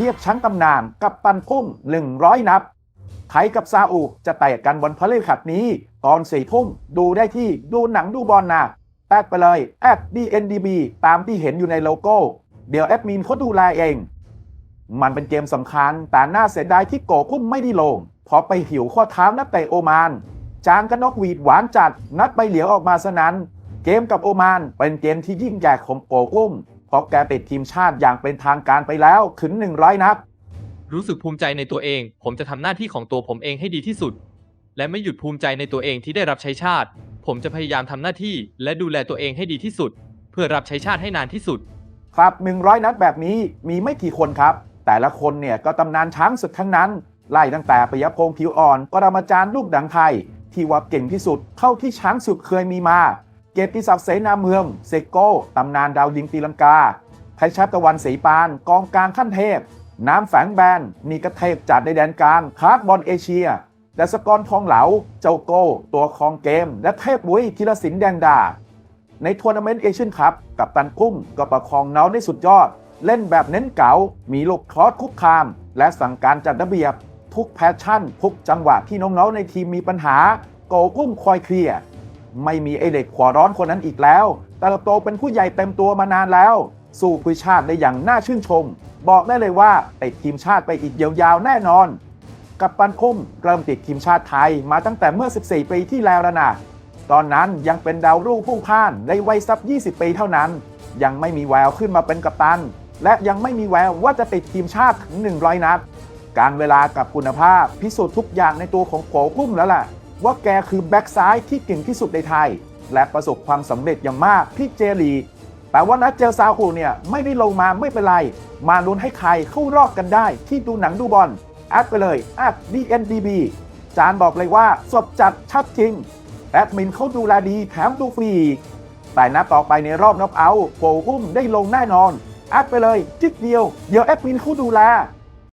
ทียบชั้นตำนานกับปันพุ่ม 100 นับ ไทยกับซาอุจะเตะกันวันพฤหัสนี้ ตอนสี่ทุ่มดูได้ที่ดูหนังดูบอลนะแอดไปเลยแอด DNDB ตามที่เห็นอยู่ในโลโก้ เดี๋ยวแอดมินเขาดูแลเอง มันเป็นเกมสำคัญ แต่น่าเสียดายที่โกพุ่มไม่ได้ลงเพราะไปหิวข้อเท้านักเตะโอมาน จางก็นกหวีดหวานจัด นัดใบเหลียวออกมาสนั้น เกมกับโอมานเป็นเกมที่ยิ่งใหญ่ของโกพุ่ม เพราะแกติดทีมชาติอย่างเป็นทางการไปแล้วถึง 100 นัด รู้สึกภูมิใจในตัวเอง ผมจะทำหน้าที่ของตัวผมเองให้ดีที่สุด และไม่หยุดภูมิใจในตัวเองที่ได้รับใช้ชาติ ผมจะพยายามทำหน้าที่และดูแลตัวเองให้ดีที่สุด เพื่อรับใช้ชาติให้นานที่สุด ครับ 100 นัดแบบนี้มีไม่กี่คนครับ แต่ละคนเนี่ยก็ตำนานช้างศึกทั้งนั้น ไล่ตั้งแต่ปยพงษ์ผิวอ่อนปรมาจารย์ลูกดังไทยที่ว่าเก่งที่สุดเท่าที่ช้างศึกเคยมีมา เกียรติศักดิ์เสนาเมืองเซโก้ตำนานดาวยิงตีลังกาไทยชัตะวันศรีปาน กองกลางขั้นเทพ น้ำแฝงแบนนี่ก็เทพจัดในแดนกลางคาร์ดบอลเอเชียแดัสกรทองเหลา เจ้าโก้ ตัวคองเกม และเทพบุ้ยธีรศิลป์แดงดา ในทัวร์นาเมนต์เอเชียนคัพกับตันกุ้งก็ประคองเนาได้สุดยอด เล่นแบบเน้นเก๋า มีลูกคลอสคุกคาม และสั่งการจัดระเบียบ ทุกแพชชั่น ทุกจังหวะที่น้องๆในทีมมีปัญหา โกกุ้งคอยเคลียร์ ไม่มีไอเด็กหัวร้อนคนนั้นอีกแล้วเติบโตเป็นผู้ใหญ่เต็มตัวมานานแล้ว สู้เพื่ชาติได้อย่างน่าชื่นชม บอกได้เลยว่าติดทีมชาติไปอีกยาวๆแน่นอน กับปันคุ้มเริ่มติดทีมชาติไทยมาตั้งแต่เมื่อ 14 ปีที่แล้วแล้วนะตอนนั้นยังเป็นดาวรุ่งพุ่งพ่านในวัยสัก 20 ปีเท่านั้น ยังไม่มีแววขึ้นมาเป็นกัปตัน และยังไม่มีแววว่าจะติดทีมชาติถึง 100 นัด การเวลากับคุณภาพพิสูจน์ทุกอย่างในตัวของโขพุ่มแล้วล่ะ ว่าแกคือแบ็กซ้ายที่เก่งที่สุดในไทย และประสบความสำเร็จอย่างมากที่เจลีแต่ว่านัดเจอซาอุเนี่ยไม่ได้ลงมาไม่เป็นไร มาลุ้นให้ใครเข้ารอบกันได้ที่ดูหนังดูบอลแอดไปเลยแอด DNDB จานบอกเลยว่าสดจัดชัดจริง แอดมินเขาดูแลดีแถมดูฟรีอีกแต่นัดต่อไปในรอบน็อกเอาท์โผล่หุ้มได้ลงแน่นอนแอดไปเลยจิกเดียว เดี๋ยวแอดมินเขาดูแล